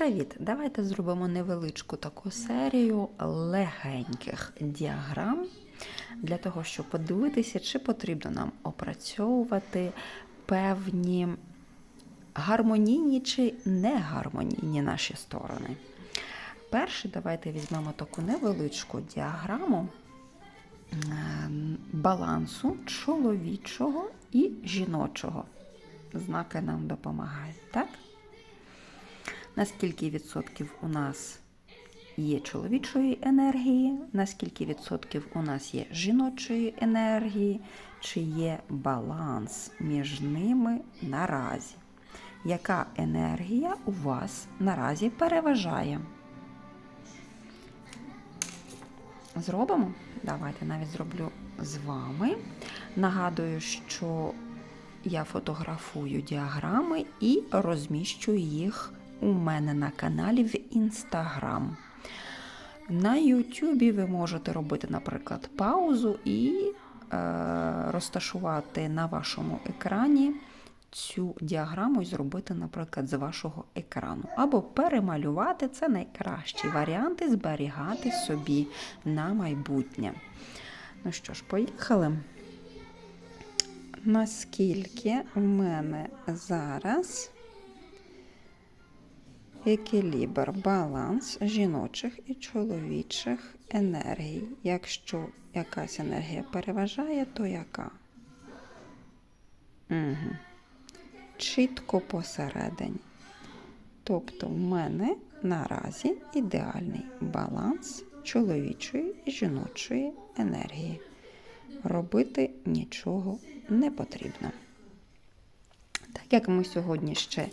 Привіт! Давайте зробимо невеличку таку серію легеньких діаграм для того, щоб подивитися, чи потрібно нам опрацьовувати певні гармонійні чи негармонійні наші сторони. Перше, давайте візьмемо таку невеличку діаграму е, балансу чоловічого і жіночого. Знаки нам допомагають, так? На скільки відсотків у нас є чоловічої енергії, на скільки відсотків у нас є жіночої енергії, чи є баланс між ними наразі. Яка енергія у вас наразі переважає? Зробимо? Давайте навіть зроблю з вами. Нагадую, що я фотографую діаграми і розміщую їх у мене на каналі в Інстаграм. На Ютубі ви можете робити, наприклад, паузу і е, розташувати на вашому екрані цю діаграму і зробити, наприклад, з вашого екрану. Або перемалювати це найкращий варіант і зберігати собі на майбутнє. Ну що ж, поїхали. Наскільки в мене зараз екілібр, баланс жіночих і чоловічих енергій. Якщо якась енергія переважає, то яка? Угу. Чітко посередині. Тобто в мене наразі ідеальний баланс чоловічої і жіночої енергії. Робити нічого не потрібно. Так як ми сьогодні ще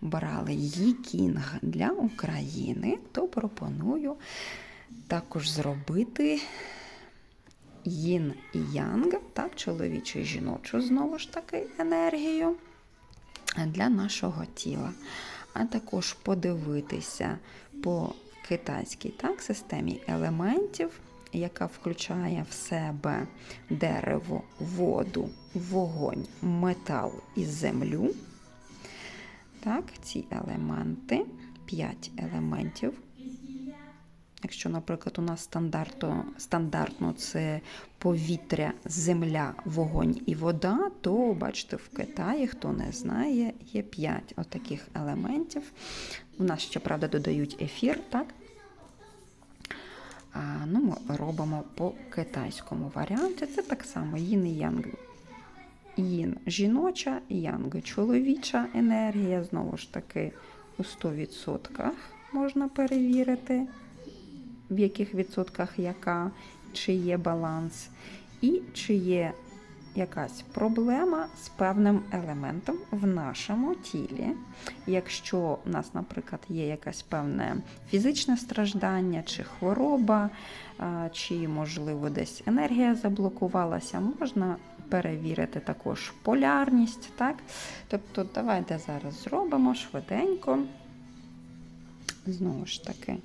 брали Є-Кінг для України, то пропоную також зробити Їн і Янг, так, чоловічу і жіночу, знову ж таки, енергію для нашого тіла. А також подивитися по китайській так, системі елементів, яка включає в себе дерево, воду, вогонь, метал і землю. Так, ці елементи, 5 елементів. Якщо, наприклад, у нас стандартно, стандартно це повітря, земля, вогонь і вода, то, бачите, в Китаї, хто не знає, є 5 отаких елементів. У нас, щоправда, додають ефір, так? А, ну, Ми робимо по китайському варіанті. Це так само їн і янг Їн жіноча, янг чоловіча енергія, знову ж таки, у 100% можна перевірити, в яких відсотках яка, чи є баланс, і чи є якась проблема з певним елементом в нашому тілі. Якщо у нас, наприклад, є якесь певне фізичне страждання, чи хвороба, чи, можливо, десь енергія заблокувалася, можна перевірити також полярність. так? Тобто, давайте зараз зробимо швиденько. Знову ж таки,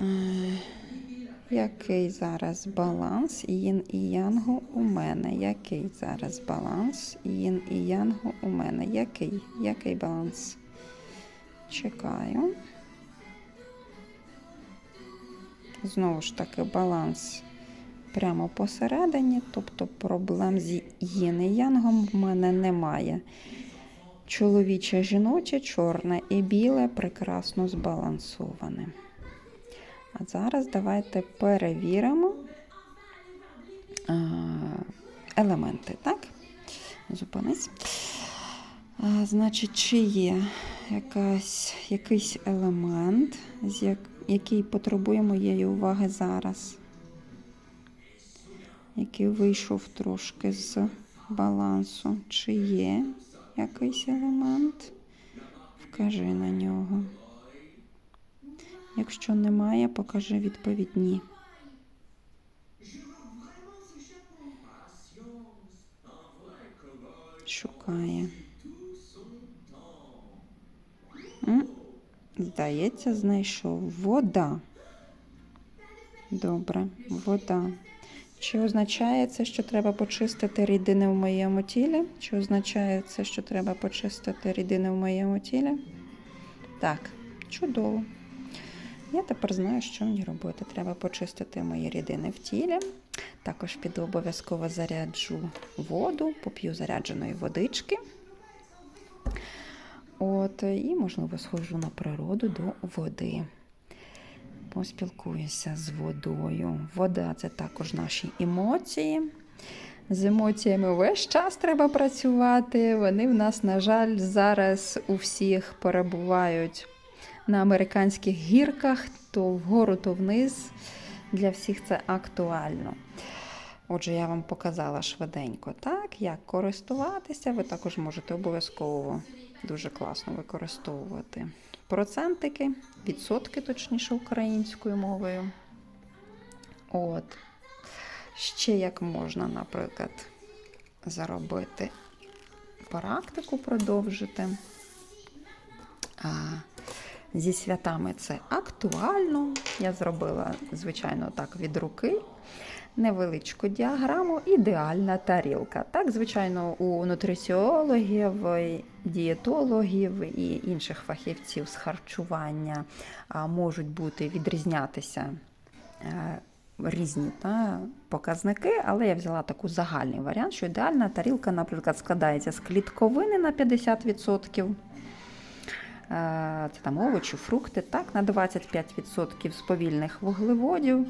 е, який зараз баланс їн і янгу у мене? Який зараз баланс їн і янгу у мене? Який? Який баланс? Чекаю. Знову ж таки, баланс прямо посередині, тобто проблем з їн і янгом в мене немає. Чоловіче, жіноче, чорне і біле прекрасно збалансоване. А зараз давайте перевіримо елементи, так? Зупинись. А, Значить, чи є якась, якийсь елемент, який потребує моєї уваги зараз? Який вийшов трошки з балансу. Чи є якийсь елемент? Вкажи на нього. Якщо немає, покажи відповідь ні. Шукає. Здається, знайшов вода. Добре, вода. Чи означає це, що треба почистити рідини в моєму тілі? Чи означає це, що треба почистити рідини в моєму тілі? Так, чудово. Я тепер знаю, що мені робити. Треба почистити мої рідини в тілі. Також піду обов'язково заряджу воду, поп'ю зарядженої водички. От, і, можливо, схожу на природу до води. Поспілкуюся з водою. Вода це також наші емоції. З емоціями весь час треба працювати. Вони в нас, на жаль, зараз у всіх перебувають на американських гірках, то вгору, то вниз. Для всіх це актуально. Отже, я вам показала швиденько, так, як користуватися. Ви також можете обов'язково дуже класно використовувати процентики, відсотки, точніше, українською мовою. От. Ще як можна, наприклад, заробити практику, продовжити. А, зі святами це актуально. Я зробила, звичайно, так від руки. Невеличку діаграму, ідеальна тарілка. Так, звичайно, у нутриціологів, дієтологів і інших фахівців з харчування можуть бути відрізнятися е, різні та, показники, але я взяла таку загальний варіант, що ідеальна тарілка, наприклад, складається з клітковини на 50%. Е, Це там овочі, фрукти, так, на 25% з повільних вуглеводів,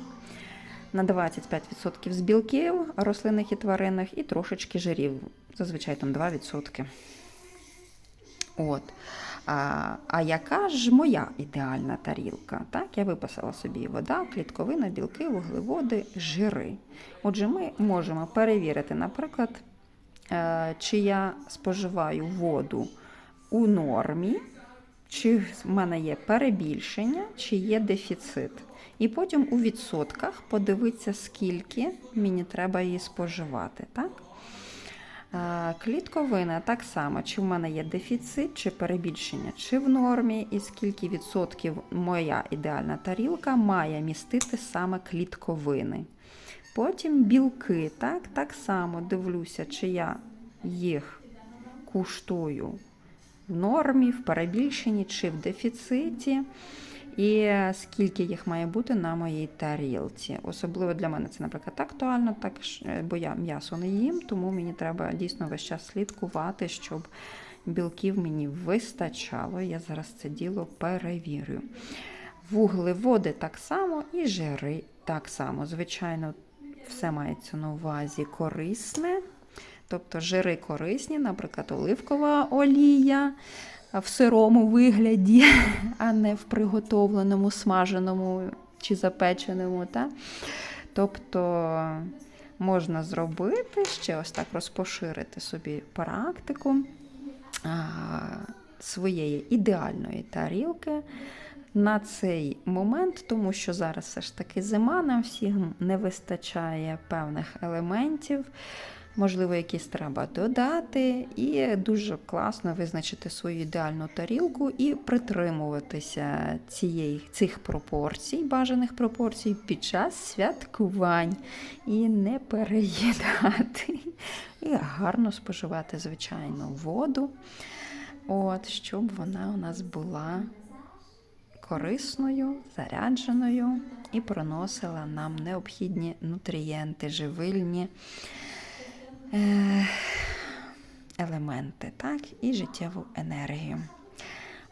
на 25% з білків рослинних і тваринних, і трошечки жирів, зазвичай там 2%. От. А, а яка ж моя ідеальна тарілка? Так, я виписала собі вода, клітковина, білки, вуглеводи, жири. Отже, ми можемо перевірити, наприклад, е, чи я споживаю воду у нормі, чи в мене є перебільшення, чи є дефіцит. І потім у відсотках подивитися, скільки мені треба її споживати. Так? Клітковина так само, чи в мене є дефіцит, чи перебільшення, чи в нормі, і скільки відсотків моя ідеальна тарілка має містити саме клітковини. Потім білки, так, так само дивлюся, чи я їх куштую в нормі, в перебільшенні чи в дефіциті. І скільки їх має бути на моїй тарілці. Особливо для мене це, наприклад, актуально, так, бо я м'ясо не їм, тому мені треба дійсно весь час слідкувати, щоб білків мені вистачало. Я зараз це діло перевірю. Вуглеводи так само і жири так само. Звичайно, все мається на увазі корисне. Тобто жири корисні, наприклад, оливкова олія в сирому вигляді, а не в приготовленому, смаженому чи запеченому. Та? Тобто можна зробити ще ось так розпоширити собі практику а, своєї ідеальної тарілки. На цей момент, тому що зараз все ж таки зима, нам всім не вистачає певних елементів. Можливо, якісь треба додати, і дуже класно визначити свою ідеальну тарілку і притримуватися цієї, цих пропорцій, бажаних пропорцій під час святкувань. І не переїдати. І гарно споживати, звичайно, воду, от, щоб вона у нас була корисною, зарядженою і проносила нам необхідні нутрієнти, живильні елементи, так, і життєву енергію.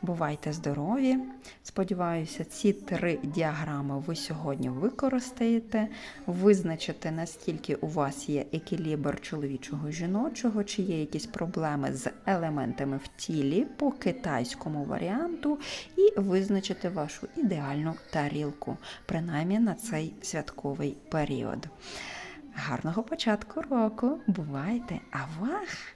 Бувайте здорові! Сподіваюся, ці три діаграми ви сьогодні використаєте, визначите, наскільки у вас є екілібр чоловічого і жіночого, чи є якісь проблеми з елементами в тілі по китайському варіанту, і визначите вашу ідеальну тарілку, принаймні на цей святковий період. Гарного початку року! Бувайте! А вах!